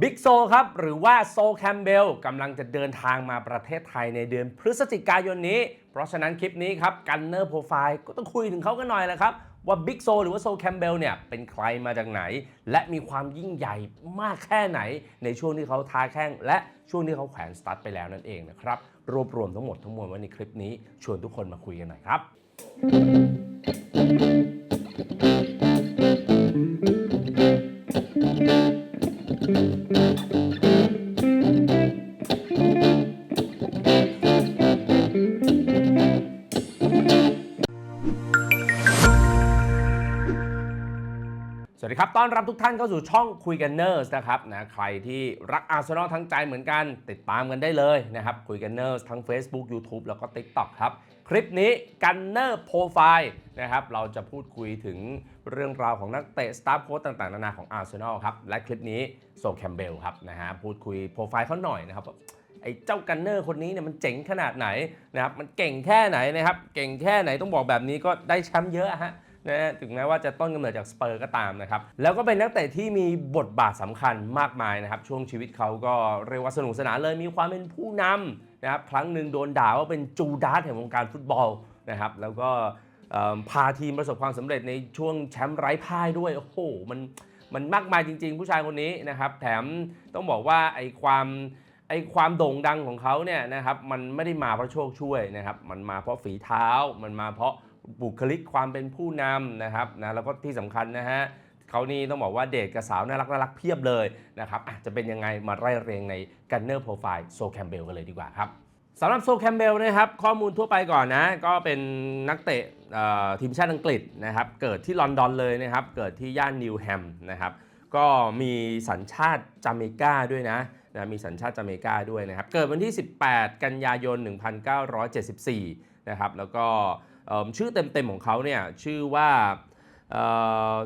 บิ๊กโซครับ หรือว่าโซแคมเบลกำลังจะเดินทางมาประเทศไทยในเดือนพฤศจิกายนนี้ เพราะฉะนั้นคลิปนี้ครับกันเนอร์โปรไฟล์ก็ต้องคุยถึงเขากันหน่อยแหละครับ ว่าบิ๊กโซหรือว่าโซแคมเบลเนี่ย เป็นใครมาจากไหน และมีความยิ่งใหญ่มากแค่ไหน ในช่วงที่เขาท้าแข้งและช่วงที่เขาแขวนสตาร์ทไปแล้วนั่นเองนะครับ รวบรวมทั้งหมดทั้งมวลไว้ในคลิปนี้ชวนทุกคนมาคุยกันหน่อยครับส วัสดีครับ ต้อนรับทุกท่านเข้าสู่ช่องคุยกันเนอร์สนะครับนะใครที่รักอาร์เซนอลทั้งใจเหมือนกันติดตามกันได้เลยนะครับคุยกันเนอร์สทั้ง Facebook YouTube แล้วก็ TikTok ครับ คลิปนี้กันเนอร์โปรไฟล์นะครับเราจะพูดคุยถึงเรื่องราวของนักเตะสตาฟโค้ชต่างๆ นานาของอาร์เซนอลครับและคลิปนี้โซแคมเบลครับนะฮะพูดคุยโปรไฟล์เขาหน่อยนะครับไอ้เจ้ากันเนอร์คนนี้เนี่ยมันเจ๋งขนาดไหนนะครับมันเก่งแค่ไหนนะครับเก่งแค่ไหนต้องบอกแบบนี้ก็ได้แชมป์เยอะฮะ นะฮะถึงแม้ว่าจะต้นกำเนิดจากสเปอร์ก็ตามนะครับ แล้วก็เป็นนักเตะที่มีบทบาทสำคัญมากมายนะครับ ช่วงชีวิตเขาก็เรียกว่าสนุกสนานเลยมีความเป็นผู้นำนะครับครั้งหนึ่งโดนด่าว่าเป็นจูดาสแห่งวงการฟุตบอลนะครับ แล้วก็พาทีมประสบความสำเร็จในช่วงแชมป์ไร้พ่ายด้วย โอ้โหมันมันมากมายจริง ๆ ผู้ชายคนนี้นะครับ แถมต้องบอกว่าไอ้ความไอ้ความโด่งดังของเขาเนี่ยนะครับมันไม่ได้มาเพราะโชคช่วยนะครับ มันมาเพราะฝีเท้ามันมาเพราะ บุคลิกความเป็นผู้นำนะครับนะแล้วก็ที่สำคัญนะฮะเขานี่ต้องบอกว่าเดทกับสาวน่ารักน่ารักเพียบเลยนะครับอะจะเป็นยังไงมาไล่เรียงในกันเนอร์โปรไฟล์โซแคมเบลกันเลยดีกว่าครับสำหรับโซแคมเบลนะครับข้อมูลทั่วไปก่อนนะ ก็เป็นนักเตะทีมชาติอังกฤษนะครับเกิดที่ลอนดอนเลยนะครับ เกิดที่ย่านนิวแฮมนะครับก็มีสัญชาติจาเมกาด้วยนะนะมีสัญชาติจาเมกาด้วยนะครับ เกิดวันที่ 18 กันยายน 1974 นะครับแล้วก็ ชื่อเต็มๆของเขาเนี่ยชื่อว่า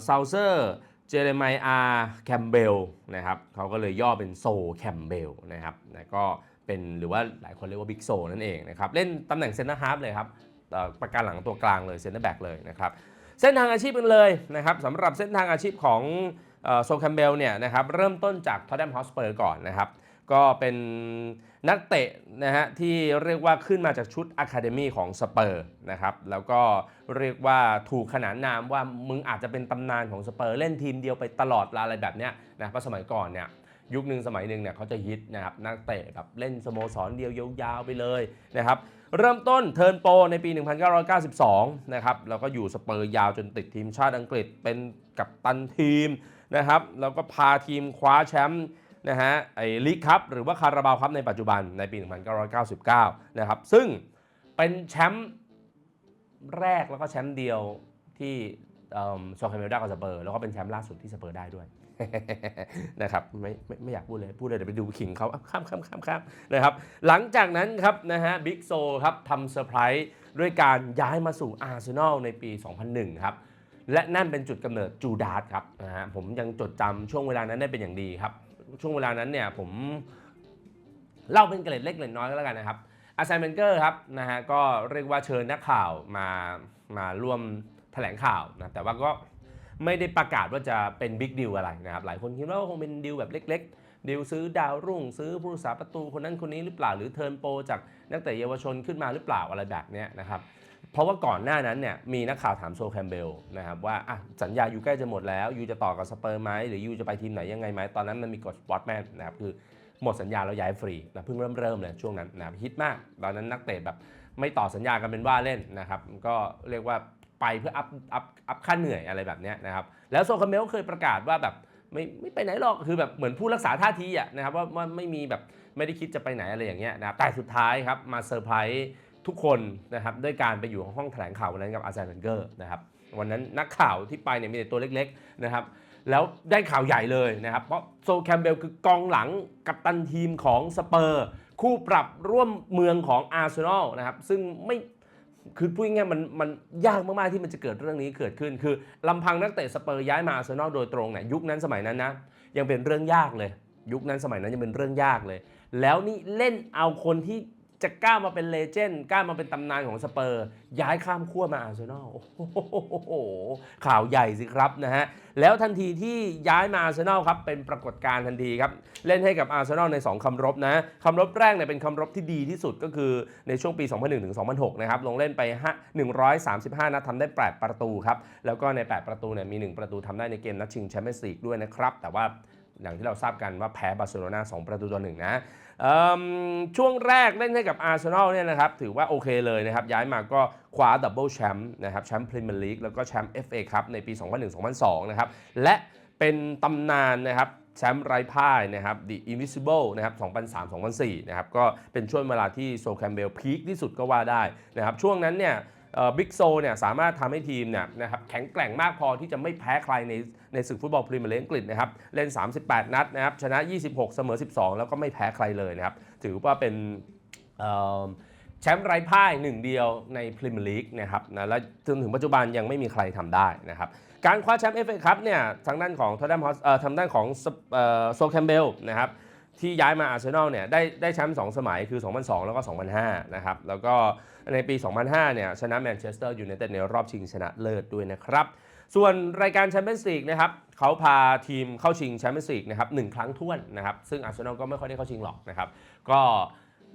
ซาวเซอร์เจเรมายอาแคมเบลนะครับเขาก็เลยย่อเป็นโซแคมเบลนะครับนะก็เป็นหรือว่าหลายคนเรียกว่าบิ๊กโซนั่นเองนะครับเล่นตำแหน่งเซนเตอร์ฮาร์ฟเลยครับประการหลังตัวกลางเลยเซนเตอร์แบ็กเลยนะครับเส้นทางอาชีพกันเลยนะครับสำหรับเส้นทางอาชีพของโซแคมเบลเนี่ยนะครับเริ่มต้นจากทอ t แ h มฮอสเปอร์ก่อนนะครับก็เป็น นักเตะนะฮะที่เรียกว่าขึ้นมาจากชุดอะคาเดมีของสเปอร์นะครับแล้วก็เรียกว่าถูกขนานนามว่ามึงอาจจะเป็นตำนานของสเปอร์เล่นทีมเดียวไปตลอดอะไรแบบเนี้ยนะเพราะสมัยก่อนเนี่ยยุคหนึ่งสมัยหนึ่งเนี่ยเขาจะฮิตนะครับนักเตะแบบเล่นสโมสรเดียวยาวๆไปเลยนะครับเริ่มต้นเทิร์นโปรในปี 1992 นะครับแล้วก็อยู่สเปอร์ยาวจนติดทีมชาติอังกฤษเป็นกัปตันทีมนะครับแล้วก็พาทีมคว้าแชมป์ นะฮะไอ้ลีกคัพหรือว่าคาราบาวคัพในปัจจุบันในปี 1999 นะครับ ซึ่งเป็นแชมป์แรกแล้วก็แชมป์เดียวที่โซคาเมลด้กับสเปอร์แล้วก็เป็นแชมป์ล่าสุดที่สเปอร์ได้ด้วยนะครับไม่ไม่ไม่อยากพูดเลย พูดเลยเดี๋ยวไปดูขิงเขาข้ามข้ามข้ามข้ามนะครับหลังจากนั้นครับนะฮะบิ๊กโซครับทำเซอร์ไพรส์ด้วยการย้ายมาสู่อาร์เซนอลในปี 2001 ครับ และนั่นเป็นจุดกำเนิดจูดาสครับนะฮะผมยังจดจำช่วงเวลานั้นได้เป็นอย่างดีครับ ช่วงเวลานั้นเนี่ยผมเล่าเป็นเกร็ดเล็กเกร็ดน้อยก็แล้วกันนะครับอาร์เซเบนเกอร์ครับนะฮะก็เรียกว่าเชิญนักข่าวมามาร่วมแถลงข่าวนะแต่ว่าก็ไม่ได้ประกาศว่าจะเป็นบิ๊กดีลอะไรนะครับหลายคนคิดว่าคงเป็นดีลแบบเล็ก ๆดีลซื้อดาวรุ่ง ซื้อผู้รักษาประตูคนนั้นคนนี้หรือเปล่า หรือเทิร์นโปรจากนักเตะเยาวชนขึ้นมาหรือเปล่าอะไรแบบนี้นะครับ เพราะว่าก่อนหน้านั้นเนี่ยมีนักข่าวถามโซแคมเบลนะครับว่าอะสัญญาอยู่ใกล้จะหมดแล้วยูจะต่อกับสเปอร์ไหมหรือยูจะไปทีมไหนยังไงไหมตอนนั้นมันมีกฎสปอตแมนนะครับคือหมดสัญญาแล้วย้ายฟรีนะเพิ่งเริ่มเริ่มเลยช่วงนั้นนะฮิตมาก ตอนนั้นนักเตะแบบไม่ต่อสัญญากันเป็นว่าเล่นนะครับก็เรียกว่าไปเพื่ออัพอัพอัพค่าเหนื่อยอะไรแบบนี้นะครับแล้วโซคาเมลเคยประกาศว่าแบบไม่ไม่ไปไหนหรอกคือแบบเหมือนผู้รักษาท่าทีอะนะครับว่าว่าไม่มีแบบไม่ได้คิดจะไปไหนอะไรอย่างเงี้ยนะครับแต่สุดท้ายครับมาเซอร์ไพรส์ ทุกคนนะครับด้วยการไปอยู่ห้องแถลงข่าววันนั้นกับอาร์เซนเนเกอร์นะครับวันนั้นนักข่าวที่ไปเนี่ยมีแต่ตัวเล็กๆนะครับแล้วได้ข่าวใหญ่เลยนะครับ เพราะโซแคมเบลคือกองหลังกัปตันทีมของสเปอร์ คู่ปรับร่วมเมืองของอาร์เซนอลนะครับ ซึ่งไม่คือพูดง่ายๆมันมันยากมาก ๆ ที่มันจะเกิดเรื่องนี้เกิดขึ้น คือลำพังนักเตะสเปอร์ย้ายมาอาร์เซนอลโดยตรงเนี่ยยุคนั้นสมัยนั้นนะยังเป็นเรื่องยากเลย ยุคนั้นสมัยนั้นยังเป็นเรื่องยากเลย แล้วนี่เล่นเอาคนที่ จะกล้ามาเป็นเลเจนด์กล้ามาเป็นตำนานของสเปอร์ ย้ายข้ามขั้วมาอาร์เซนอลโอ้โหข่าวใหญ่สิครับนะฮะ แล้วทันทีที่ย้ายมาอาร์เซนอลครับเป็นปรากฏการณ์ทันทีครับ เล่นให้กับอาร์เซนอลใน 2คำรบนะคำรบแรกเนี่ยเป็นคำรบที่ดีที่สุดก็คือในช่วงปี 2001ถึง2006 นะครับ ลงเล่นไป 135 นัดทำได้ 8 ประตูครับ แล้วก็ใน 8 ประตูเนี่ยมี 1 ประตูทำได้ในเกมนัดชิงแชมเปี้ยนส์ลีกด้วยนะครับแต่ว่าอย่างที่เราทราบกันว่าแพ้บาร์เซโลนา2ประตูต่อหนึ่งนะ ช่วงแรกเล่นให้กับอาร์เซนอลเนี่ยนะครับถือว่าโอเคเลยนะครับ ย้ายมาก็คว้าดับเบิลแชมป์นะครับแชมป์พรีเมียร์ลีกแล้วก็แชมป์ FA ครับในปี 2001-2002 นะครับ และเป็นตำนานนะครับแชมป์ไร้พ่ายนะครับ The Invisible นะครับ 2003-2004 นะครับ ก็เป็นช่วงเวลาที่โซแคมเบลพีคที่สุดก็ว่าได้นะครับ ช่วงนั้นเนี่ย บิ๊กโซเนี่ยสามารถทำให้ทีมเนี่ยนะครับแข็งแกร่งมากพอที่จะไม่แพ้ใครในในศึกฟุตบอลพรีเมียร์ลีกอังกฤษนะครับเล่น 38 นัดนะครับชนะ 26 เสมอ 12 แล้วก็ไม่แพ้ใครเลยนะครับถือว่าเป็นแชมป์ไร้พ่ายหนึ่งเดียวในพรีเมียร์ลีกนะครับนะและจนถึงปัจจุบันยังไม่มีใครทำได้นะครับการคว้าแชมป์เอฟเอคัพเนี่ยทางด้านของทอ t แ n มฮอสเอ่อทางด้านของโซแคมเบลนะครับ ที่ย้ายมาอาร์เซนอลเนี่ยได้ได้แชมป์2สมัยคือ 2002 แล้วก็ 2005 นะครับ แล้วก็ในปี 2005 เนี่ยชนะแมนเชสเตอร์ยูไนเต็ดในรอบชิงชนะเลิศด้วยนะครับ ส่วนรายการแชมเปี้ยนส์ลีกนะครับเขาพาทีมเข้าชิงแชมเปี้ยนส์ลีกนะครับหนึ่งครั้งท้วนนะครับ ซึ่งอาร์เซนอลก็ไม่ค่อยได้เข้าชิงหรอกนะครับ ก็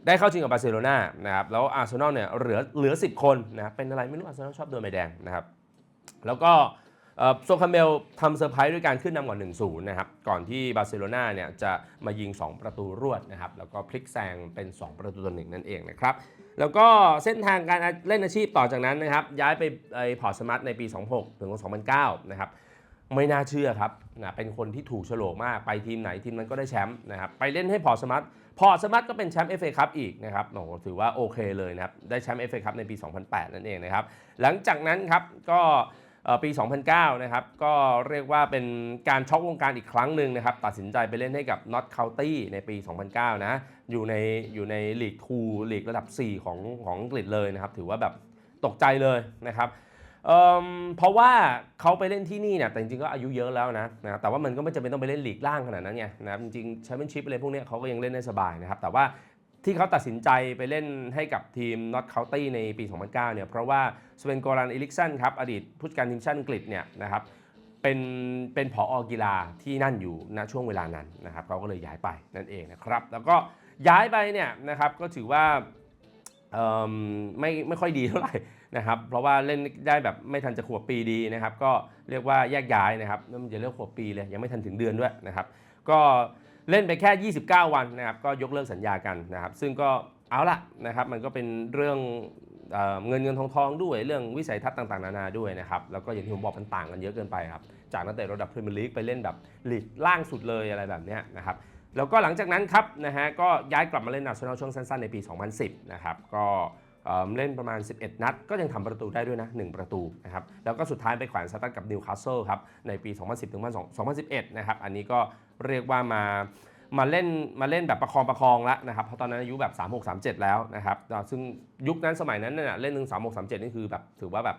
ได้เข้าชิงกับบาร์เซโลนานะครับ แล้วอาร์เซนอลเนี่ยเหลือเหลือ 10 คนนะเป็นอะไรไม่รู้อาร์เซนอลชอบโดนใบแดงนะครับ แล้วก็ โซคัมเบลทำเซอร์ไพรส์ด้วยการขึ้นนำก่อน 1-0 นะครับ ก่อนที่บาร์เซโลนาเนี่ยจะมายิง 2 ประตูรวดนะครับ แล้วก็พลิกแซงเป็น 2 ประตูต่อหนึ่งนั่นเองนะครับ แล้วก็เส้นทางการเล่นอาชีพต่อจากนั้นนะครับ ย้ายไปไอพอร์สมัตในปี 26 ถึง 2009 นะครับ ไม่น่าเชื่อครับนะเป็นคนที่ถูกโฉลกมาก ไปทีมไหนทีมนั้นก็ได้แชมป์นะครับ ไปเล่นให้พอร์สมัตพอร์สมัตก็เป็นแชมป์เอฟเอคัพอีกนะครับโอ้ถือว่าโอเคเลยนะครับ ได้แชมป์เอฟเอคัพในปี 2008 นั่นเองนะครับ หลังจากนั้นครับก็ ปี 2009 นะครับ ก็เรียกว่าเป็นการช็อกวงการอีกครั้งหนึ่งนะครับ ตัดสินใจไปเล่นให้กับ Not County ในปี 2009 นะ อยู่ในอยู่ในลีก2ลีกระดับ 4 ของของอังกฤษเลยนะครับ ถือว่าแบบตกใจเลยนะครับเเพราะว่าเขาไปเล่นที่นี่เนี่ยแต่จริงๆก็อายุเยอะแล้วนะนะแต่ว่ามันก็ไม่จำเป็นต้องไปเล่นลีกล่างขนาดนั้นไงนะครับจริงๆแชมเปี้ยนชิพอะไรพวกนี้เขาก็ยังเล่นได้สบายนะครับแต่ว่า ที่เขาตัดสินใจไปเล่นให้กับทีม Not County ในปี 2009 เนี่ย เพราะว่าสเวนโกรันอิลิกสันครับ อดีตผู้จัดการทีมชาติอังกฤษเนี่ยนะครับ เป็นเป็นผออกีฬาที่นั่นอยู่ณช่วงเวลานั้นนะครับเขาก็เลยย้ายไปนั่นเองนะครับ แล้วก็ย้ายไปเนี่ยนะครับก็ถือว่าเอิ่มไม่ไม่ค่อยดีเท่าไหร่นะครับ เพราะว่าเล่นได้แบบไม่ทันจะขวบปีดีนะครับ ก็เรียกว่าแยกย้ายนะครับนั่นมันจะเรียกขวบปีเลยยังไม่ทันถึงเดือนด้วยนะครับ ก็ เล่นไปแค่ 29 วันนะครับก็ยกเลิกสัญญากันนะครับ ซึ่งก็เอาละนะครับมันก็เป็นเรื่องเอเงินเงินทองทองด้วยเรื่องวิสัยทัศน์ต่างๆนานาด้วยนะครับแล้วก็อย่างที่ผมบอกมันต่างกันเยอะเกินไปครับจากนักเตะระดับพรีเมียร์ลีกไปเล่นแบบลีกล่างสุดเลยอะไรแบบนี้นะครับแล้วก็หลังจากนั้นครับนะฮะก็ย้ายกลับมาเล่นนาชั่นแนลช่วงสั้น ๆ ในปี 2010 นะครับก็เล่นประมาณ 11 นัด ก็ยังทำประตูได้ด้วยนะ 1 ประตูนะครับแล้วก็สุดท้ายไปแขวนสตัดกับนิวคาสเซิลครับในปี 2010ถึง2011 นะครับ อันนี้ก็ เรียกว่ามามาเล่นมาเล่นแบบประคองประคองแล้วนะครับเพราะตอนนั้นอายุแบบ36 37 แล้วนะครับซึ่งยุคนั้นสมัยนั้นเนี่ยเล่นถึง36 37นี่คือแบบถือว่าแบบ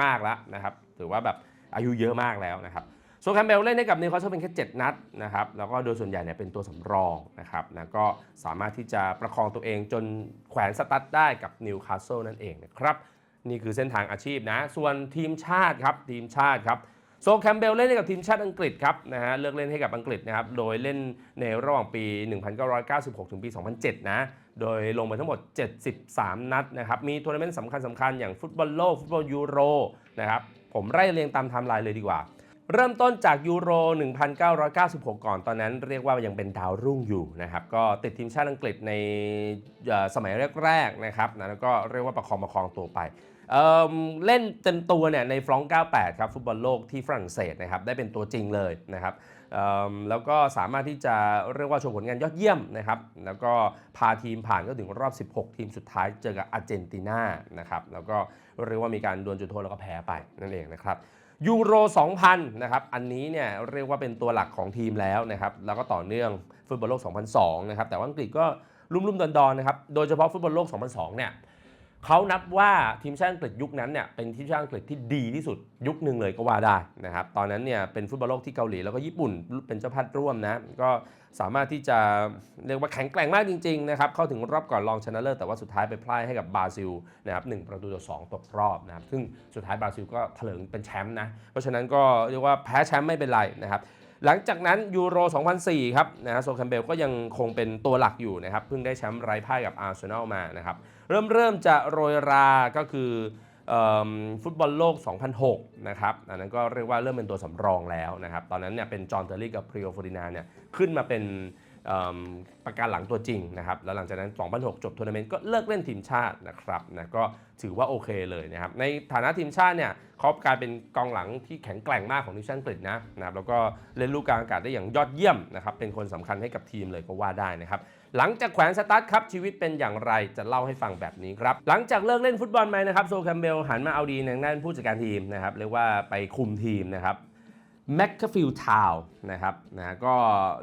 มากๆแล้วนะครับถือว่าแบบอายุเยอะมากแล้วนะครับโซแคมเบลเล่นให้กับนิวคาสเซิลเป็นแค่7นัดนะครับแล้วก็โดยส่วนใหญ่เนี่ยเป็นตัวสำรองนะครับนะก็สามารถที่จะประคองตัวเองจนแขวนสตั๊ดได้กับนิวคาสเซิลนั่นเองนะครับนี่คือเส้นทางอาชีพนะส่วนทีมชาติครับทีมชาติครับ โซแคมเบลเล่นให้กับทีมชาติอังกฤษครับนะฮะเลือกเล่นให้กับอังกฤษนะครับโดยเล่นในระหว่างปี 1996 ถึงปี 2007 นะ โดยลงไปทั้งหมด 73 นัดนะครับมีทัวร์นาเมนต์สำคัญสำคัญๆอย่างฟุตบอลโลกฟุตบอลยูโรนะครับผมไล่เรียงตามไทม์ไลน์เลยดีกว่า เริ่มต้นจากยูโร 1996 ก่อนตอนนั้นเรียกว่ายังเป็นดาวรุ่งอยู่นะครับก็ติดทีมชาติอังกฤษในสมัยแรกๆนะครับนะแล้วก็เรียกว่าประคองประคองตัวไปเเล่นเต็มตัวเนี่ยในฟรองก์98 ครับฟุตบอลโลกที่ฝรั่งเศสนะครับได้เป็นตัวจริงเลยนะครับแล้วก็สามารถที่จะเรียกว่าโชว์ผลงานยอดเยี่ยมนะครับแล้วก็พาทีมผ่านก็ถึงรอบ 16 ทีมสุดท้ายเจอกับอาร์เจนตินานะครับแล้วก็เรียกว่ามีการดวลจุดโทษแล้วก็แพ้ไปนั่นเองนะครับ ยูโร 2000 นะครับ อันนี้เนี่ยเรียกว่าเป็นตัวหลักของทีมแล้วนะครับ แล้วก็ต่อเนื่องฟุตบอลโลก 2002 นะครับ แต่ว่าอังกฤษก็ลุ่มๆดอนๆนะครับ โดยเฉพาะฟุตบอลโลก 2002 เนี่ย เขานับว่าทีมชาติอังกฤษยุคนั้นเนี่ยเป็นทีมชาติอังกฤษที่ดีที่สุดยุคหนึ่งเลยก็ว่าได้นะครับตอนนั้นเนี่ยเป็นฟุตบอลโลกที่เกาหลีแล้วก็ญี่ปุ่นเป็นเจ้าภาพร่วมนะก็สามารถที่จะเรียกว่าแข็งแกร่งมากจริงๆนะครับเข้าถึงรอบก่อนรองชนะเลิศแต่ว่าสุดท้ายไปพ่ายให้กับบราซิลนะครับหนึ่งประตูต่อสองตกรอบนะครับซึ่งสุดท้ายบราซิลก็เถลิงเป็นแชมป์นะเพราะฉะนั้นก็เรียกว่าแพ้แชมป์ไม่เป็นไรนะครับหลังจากนั้นยูโร 2004 ครับนะฮะโซลแคมเบลก็ยังคงเป็นตัวหลักอยู่นะครับเพิ่งได้แชมป์ไร้พ่ายกับอาร์เซนอลมานะครับ เริ่มเริ่มจะโรยราก็คืออฟุตบอลโลก 2006 นะครับ อันนั้นก็เรียกว่าเริ่มเป็นตัวสำรองแล้วนะครับ ตอนนั้นเนี่ยเป็นจอห์นเทอร์รี่กับพริโอฟอร์ดินาเนี่ยขึ้นมาเป็นประการหลังตัวจริงนะครับ แล้วหลังจากนั้น 2006 จบทัวร์นาเมนต์ก็เลิกเล่นทีมชาตินะครับนะก็ถือว่าโอเคเลยนะครับ ในฐานะทีมชาติเนี่ยเขากลายเป็นกองหลังที่แข็งแกร่งมากของทีมชาติอังกฤษนะนะครับ แล้วก็เล่นลูกกลางอากาศได้อย่างยอดเยี่ยมนะครับ เป็นคนสำคัญให้กับทีมเลยก็ว่าได้นะครับ หลังจากแขวนสตาร์ทครับชีวิตเป็นอย่างไรจะเล่าให้ฟังแบบนี้ครับ หลังจากเลิกเล่นฟุตบอลไปนะครับโซแคมเบลหันมาเอาดีในด้านผู้จัดการทีมนะครับเรียกว่าไปคุมทีมนะครับแมคคาฟิลทาวนะครับนะก็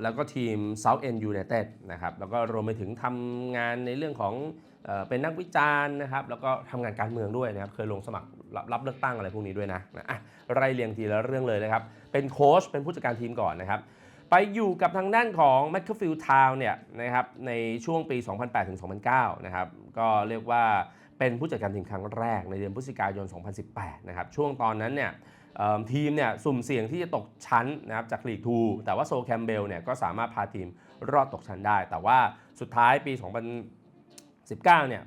แล้วก็ทีม South End United นะครับแล้วก็รวมไปถึงทำงานในเรื่องของเออเป็นนักวิจารณ์นะครับแล้วก็ทำงานการเมืองด้วยนะครับเคยลงสมัครรับรับเลือกตั้งอะไรพวกนี้ด้วยนะนะอะไล่เรียงทีละเรื่องเลยนะครับเป็นโค้ชเป็นผู้จัดการทีมก่อนนะครับ ไปอยู่กับทางด้านของ m c ค f i e l d Town เนี่ยนะครับในช่วงปี 2008 ถึง 2009 นะครับ ก็เรียกว่าเป็นผู้จัดการทีมครั้งแรกในเดือนพฤศจิกายน 2018 นะครับ ช่วงตอนนั้นเนี่ยทีมเนี่ยสุ่มเสี่ยงที่จะตกชั้นนะครับจากลีกทูแต่ว่าโซแคมเบลเนี่ยก็สามารถพาทีมรอดตกชั้นได้ แต่ว่าสุดท้ายปี 2019 เนี่ย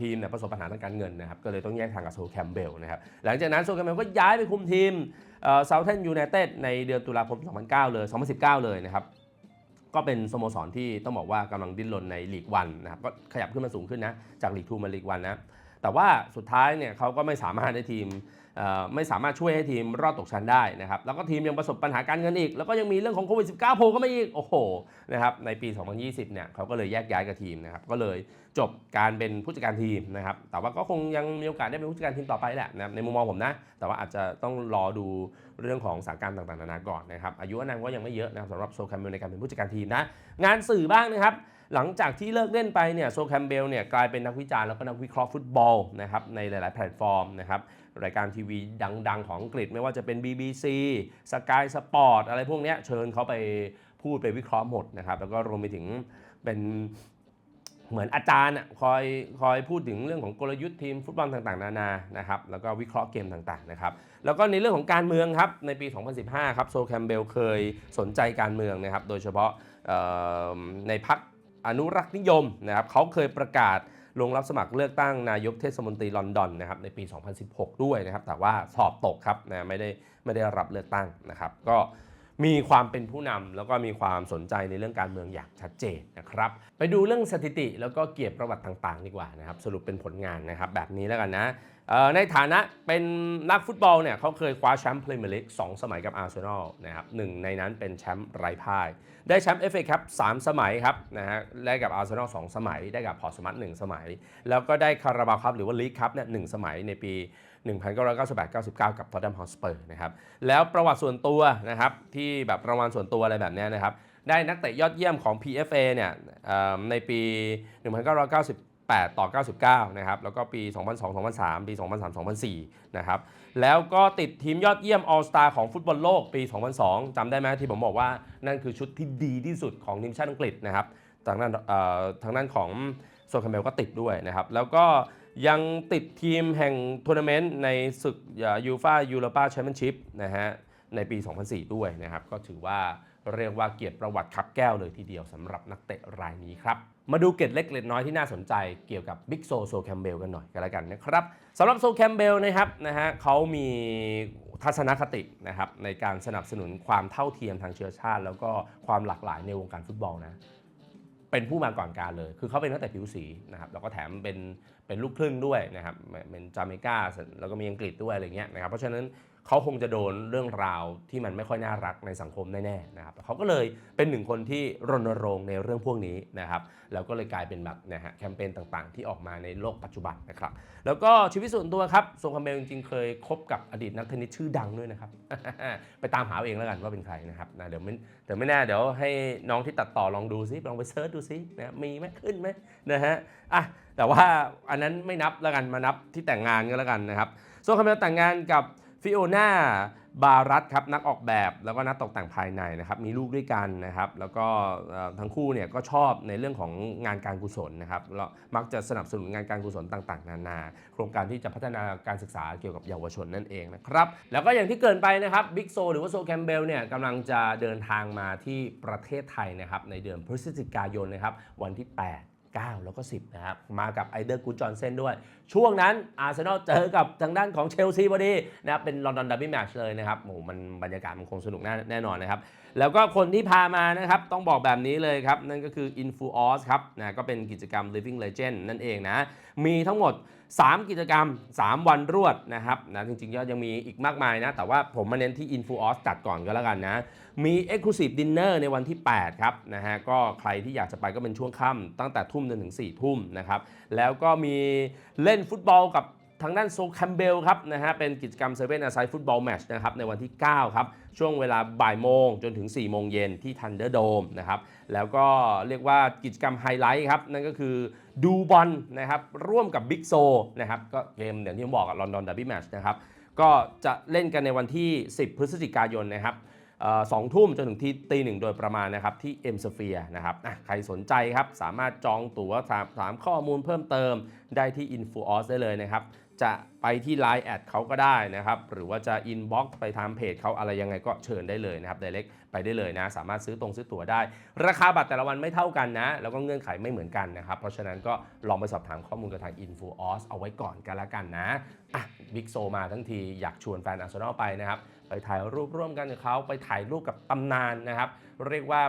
ทีมเนี่ยประสบปัญหาทางการเงินนะครับ ก็เลยต้องแยกทางกับโซแคมเบลนะครับ หลังจากนั้นโซแคมเบลก็ย้ายไปคุมทีม เซาเทนยูไนเต็ดในเดือนตุลาคม 2009 เลย 2019 เลยนะครับ ก็เป็นสโมสรที่ต้องบอกว่ากำลังดิ้นรนในลีกวันนะครับ ก็ขยับขึ้นมาสูงขึ้นนะ จากลีกทูมาลีกวันนะ แต่ว่าสุดท้ายเนี่ยเขาก็ไม่สามารถให้ทีมไม่สามารถช่วยให้ทีมรอดตกชั้นได้นะครับแล้วก็ทีมยังประสบปัญหาการเงินอีก แล้วก็ยังมีเรื่องของโควิด -19 โผล่เข้ามาอีก โอ้โหนะครับในปี 2020 เนี่ยเขาก็เลยแยกย้ายกับทีมนะครับก็เลยจบการเป็นผู้จัดการทีมนะครับแต่ว่าก็คงยังมีโอกาสได้เป็นผู้จัดการทีมต่อไปแหละนะครับในมุมมองผมนะ แต่ว่าอาจจะต้องรอดูเรื่องของสถานการณ์ต่างๆนานาก่อนนะครับอายุอานามก็ยังไม่เยอะนะครับสำหรับโซแคมเบลในการเป็นผู้จัดการทีมนะงานสื่อบ้างนะครับหลังจากที่เลิกเล่นไปเนี่ยโซแคมเบลเนี่ยกลายเป็นนักวิจารณ์แล้วก็นักวิเคราะห์ฟุตบอลนะครับในหลาย ๆ แพลตฟอร์มนะครับ รายการทีวีดัง ๆ ของอังกฤษไม่ว่าจะเป็น BBC Sky Sport อะไรพวกนี้เชิญเขาไปพูดไปวิเคราะห์หมดนะครับ แล้วก็รวมไปถึงเป็นเหมือนอาจารย์อะคอยคอยพูดถึงเรื่องของกลยุทธ์ทีมฟุตบอลต่างๆ นานานะครับแล้วก็วิเคราะห์เกมต่างๆนะครับแล้วก็ในเรื่องของการเมืองครับในปี 2015 ครับโซแคมเบลเคยสนใจการเมืองนะครับโดยเฉพาะในพรรคอนุรักษ์นิยมนะครับเขาเคยประกาศ ลงรับสมัครเลือกตั้งนายกเทศมนตรีลอนดอนนะครับในปี 2016 ด้วยนะครับ แต่ว่าสอบตกครับนะไม่ได้ไม่ได้รับเลือกตั้งนะครับ ก็มีความเป็นผู้นำแล้วก็มีความสนใจในเรื่องการเมืองอย่างชัดเจนนะครับ ไปดูเรื่องสถิติแล้วก็เกียรติประวัติต่างๆ ดีกว่านะครับ สรุปเป็นผลงานนะครับ แบบนี้แล้วกันนะ ในฐานะเป็นนักฟุตบอลเนี่ยเขาเคยคว้าแชมป์พรีเมียร์ลีกสองสมัยกับอาร์เซนอลนะครับหนึ่งในนั้นเป็นแชมป์ไร้พ่าย ได้แชมป์เอฟเอครับสามสมัยครับนะฮะได้กับอาร์เซนอลสองสมัย ได้กับพอร์ตสมัตหนึ่งสมัย แล้วก็ได้คาราบาวครับหรือว่าลีกครับเนี่ยหนึ่งสมัยในปี 1998-99 กับทอตแนมฮอสเปอร์นะครับแล้วประวัติส่วนตัวนะครับที่แบบรางวัลส่วนตัวอะไรแบบนี้นะครับได้นักเตะยอดเยี่ยมของ PFA เนี่ยเอ่อในปี 8 ต่อ 99 นะครับ แล้วก็ปี 2002 2003 ปี 2003 2004 นะครับ แล้วก็ติดทีมยอดเยี่ยม All Star ของฟุตบอลโลกปี 2002 จำได้ไหมที่ผมบอกว่านั่นคือชุดที่ดีที่สุดของทีมชาติอังกฤษนะครับ ทางด้านทางด้านของโซคัมเบลก็ติดด้วยนะครับ แล้วก็ยังติดทีมแห่งทัวร์นาเมนต์ในศึกยูฟายูโรปาแชมเปี้ยนชิพนะฮะในปี 2004 ด้วยนะครับ ก็ถือว่า เรียกว่าเกียรติประวัติคับแก้วเลยทีเดียวสำหรับนักเตะรายนี้ครับ มาดูเกร็ดเล็กเกร็ดน้อยที่น่าสนใจเกี่ยวกับบิ๊กโซโซแคมเบลกันหน่อยกันแล้วกันนะครับสำหรับโซแคมเบลนะครับนะฮะเขามีทัศนคตินะครับในการสนับสนุนความเท่าเทียมทางเชื้อชาติ แล้วก็ความหลากหลายในวงการฟุตบอลนะเป็นผู้มาก่อนการเลย คือเขาเป็นนักเตะผิวสีนะครับแล้วก็แถมเป็นเป็นลูกครึ่งด้วยนะครับ เป็นจาเมกาแล้วก็มีอังกฤษด้วยอะไรเงี้ยนะครับ เพราะฉะนั้น เขาคงจะโดนเรื่องราวที่มันไม่ค่อยน่ารักในสังคมแน่ๆนะครับเขาก็เลยเป็นหนึ่งคนที่รณรงค์ในเรื่องพวกนี้นะครับแล้วก็เลยกลายเป็นแบบนะฮะแคมเปญต่างๆ ที่ออกมาในโลกปัจจุบันนะครับแล้วก็ชีวิตส่วนตัวครับโซคาเมลจริงๆเคยคบกับอดีตนักเทนนิสชื่อดังด้วยนะครับ ไปตามหาเองแล้วกันว่าเป็นใครนะครับนะเดี๋ยวไม่เดี๋ยวไม่แน่เดี๋ยวให้น้องที่ตัดต่อลองดูซิลองไปเซิร์ชดูซินะมีไหมขึ้นไหมนะฮะอะแต่ว่าอันนั้นไม่นับแล้วกันมานับที่แต่งงานก็แล้วกันนะครับโซคาเมลแต่งงานกับ ฟิโอนาบารัตครับนักออกแบบแล้วก็นักตกแต่งภายในนะครับมีลูกด้วยกันนะครับแล้วก็ทั้งคู่เนี่ยก็ชอบในเรื่องของงานการกุศลนะครับแล้วมักจะสนับสนุนงานการกุศลต่างๆ นานา โครงการที่จะพัฒนาการศึกษาเกี่ยวกับเยาวชนนั่นเองนะครับแล้วก็อย่างที่เกินไปนะครับบิ๊กโซหรือว่าโซแคมเบลเนี่ยกำลังจะเดินทางมาที่ประเทศไทยนะครับในเดือนพฤศจิกายนนะครับวันที่ 8 9 แล้วก็ 10 นะครับ มากับไอเดอร์กูจอนเซนด้วย ช่วงนั้นอาร์เซนอลเจอกับทางด้านของเชลซีพอดีนะครับเป็นลอนดอนดับบี้แมชเลยนะครับโอ้โหมันบรรยากาศมันคงสนุกแน่นอนนะครับ แล้วก็คนที่พามานะครับ ต้องบอกแบบนี้เลยครับ นั่นก็คือ Info o s ครับนะก็เป็นกิจกรรม Living Legend นั่นเองนะ มีทั้งหมด 3 กิจกรรม 3 วันรวดนะครับนะจริงๆก็ยังมีอีกมากมายนะ แต่ว่าผมมาเน้นที่ Info o s จัดก่อนก็แล้วกันนะ มี Exclusive Dinner ในวันที่ 8 ครับนะฮะก็ใครที่อยากจะไปก็เป็นช่วงค่ำตั้งแต่ทุ่มจนถึง4ทุ่มนะครับแล้วก็มีเล่นฟุตบอลกับ ทางด้านโซแคมเบลครับนะฮะเป็นกิจกรรมเซเว่นอาไซฟุตบอลแมชนะครับในวันที่ 9 ครับ ช่วงเวลาบ่ายโมงจนถึง 4 โมงเย็นที่ทันเดอร์โดมนะครับแล้วก็เรียกว่ากิจกรรมไฮไลท์ครับ นั่นก็คือดูบอลนะครับร่วมกับบิ๊กโซนะครับก็เกมอย่างที่ผมบอกอะลอนดอนดับบี้แมชนะครับก็จะเล่นกันในวันที่ 10 พฤศจิกายนนะครับสองทุ่มจนถึงที่ตีหนึ่งโดยประมาณนะครับที่เอ็มสเฟียนะครับใครสนใจครับ สามารถจองตั๋วถามถามข้อมูลเพิ่มเติมได้ที่ Info o s ได้เลยนะครับ จะไปที่ Line แอดเขาก็ได้นะครับ หรือว่าจะ inbox ไปทางเพจเขาอะไรยังไงก็เชิญได้เลยนะครับ direct ไปได้เลยนะ สามารถซื้อตรงซื้อตั๋วได้ ราคาบัตรแต่ละวันไม่เท่ากันนะ แล้วก็เงื่อนไขไม่เหมือนกันนะครับ เพราะฉะนั้นก็ลองไปสอบถามข้อมูลกับทาง Info o s เอาไว้ก่อนกันละกันนะอะบิ๊กโซมาทั้งทีอยากชวนแฟนอาร์เซนอลไปนะครับ ไปถ่ายรูปร่วมกันกับเขาไปถ่ายรูปกับตำนานนะครับ เรียกว่า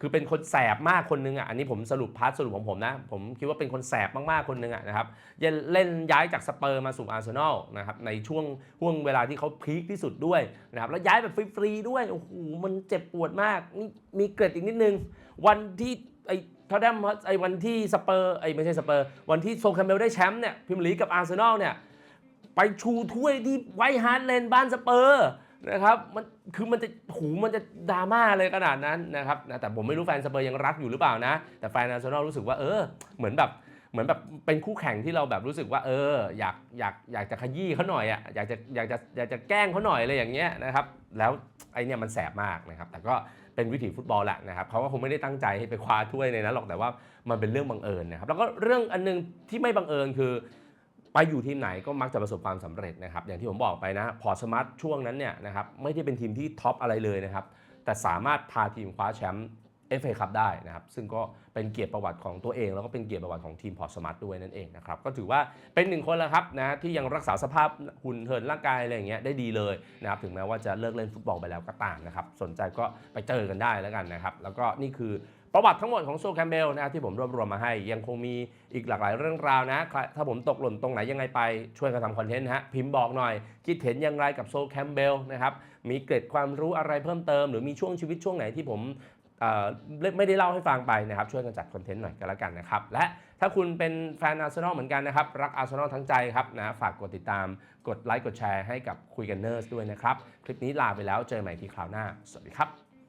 คือเป็นคนแสบมากคนนึงอะอันนี้ผมสรุปพาร์ทสรุปของผมนะ ผมคิดว่าเป็นคนแสบมากๆคนนึงอะนะครับยัเล่นย้ายจากสเปอร์มาสู่อาร์เซนอลนะครับในช่วงห่วงเวลาที่เขาพีคที่สุดด้วยนะครับแล้วย้ายแบบฟรีๆด้วยโอ้โหมันเจ็บปวดมากนี่มีเกร็ดอีกนิดนึง วันที่ไอ้ทอดแดมไอ้วันที่สเปอร์ไอ้ไม่ใช่สเปอร์ วันที่โซแคมเบลได้แชมป์เนี่ยพิมลีกกับอาร์เซนอลเนี่ยไปชูถ้วยที่ไวท์ฮาร์ดเลนบ้านสเปอร์ นะครับมันคือมันจะหูมันจะดราม่าเลยขนาดนั้นนะครับนะแต่ผมไม่รู้แฟนสเปอร์ยังรักอยู่หรือเปล่านะ แต่แฟนอาร์เซนอลรู้สึกว่าเออเหมือนแบบเหมือนแบบเป็นคู่แข่งที่เราแบบรู้สึกว่าเอออยากอยากอยากจะขยี้เขาหน่อยอะอยากจะอยากจะอยากจะแกล้งเขาหน่อยอะไรอย่างเงี้ยนะครับแล้วไอเนี่ยมันแสบมากนะครับแต่ก็เป็นวิถีฟุตบอลแหละนะครับเขาก็คงไม่ได้ตั้งใจให้ไปคว้าถ้วยในนั้นหรอกแต่ว่ามันเป็นเรื่องบังเอิญนะครับแล้วก็เรื่องอันนึงที่ไม่บังเอิญคือ ไปอยู่ทีมไหนก็มักจะประสบความสำเร็จนะครับ อย่างที่ผมบอกไปนะพอสมาร์ทช่วงนั้นเนี่ยนะครับไม่ได้เป็นทีมที่ท็อปอะไรเลยนะครับ แต่สามารถพาทีมคว้าแชมป์เอฟเอคัพได้นะครับ ซึ่งก็เป็นเกียรติประวัติของตัวเอง แล้วก็เป็นเกียรติประวัติของทีมพอสมาร์ทด้วยนั่นเองนะครับ ก็ถือว่าเป็นหนึ่งคนแล้วครับนะที่ยังรักษาสภาพหุ่นเหินร่างกายอะไรอย่างเงี้ยได้ดีเลยนะครับถึงแม้ว่าจะเลิกเล่นฟุตบอลไปแล้วก็ตามนะครับสนใจก็ไปเจอกันได้แล้วกันนะครับ แล้วก็นี่คือ ประวัติทั้งหมดของโซแคมเบลนะครับที่ผมรวบรวมมาให้ ยังคงมีอีกหลากหลายเรื่องราวนะครถ้าผมตกหล่นตรงไหนยังไงไปช่วยกันทำคอนเทนต์นะฮะพิมพ์บอกหน่อย คิดเห็นอย่างไรกับโซแคมเบลนะครับมีเกร็ดความรู้อะไรเพิ่มเติม หรือมีช่วงชีวิตช่วงไหนที่ผมไม่ได้เล่าให้ฟังไปนะครับช่วยกันจัดคอนเทนต์หน่อยกันแล้วกันนะครับและถ้าคุณเป็นแฟนอาร์เซนอลเหมือนกันนะครับรักอาร์เซนอลทั้งใจครับนะฝากกดติดตามกดไลค์กดแชร์ให้กับคุยกันเนอร์สด้วยนะครับคลิปนี้ลาไปแล้วเจอใหม่ที่คราวหน้า สวัสดีครับ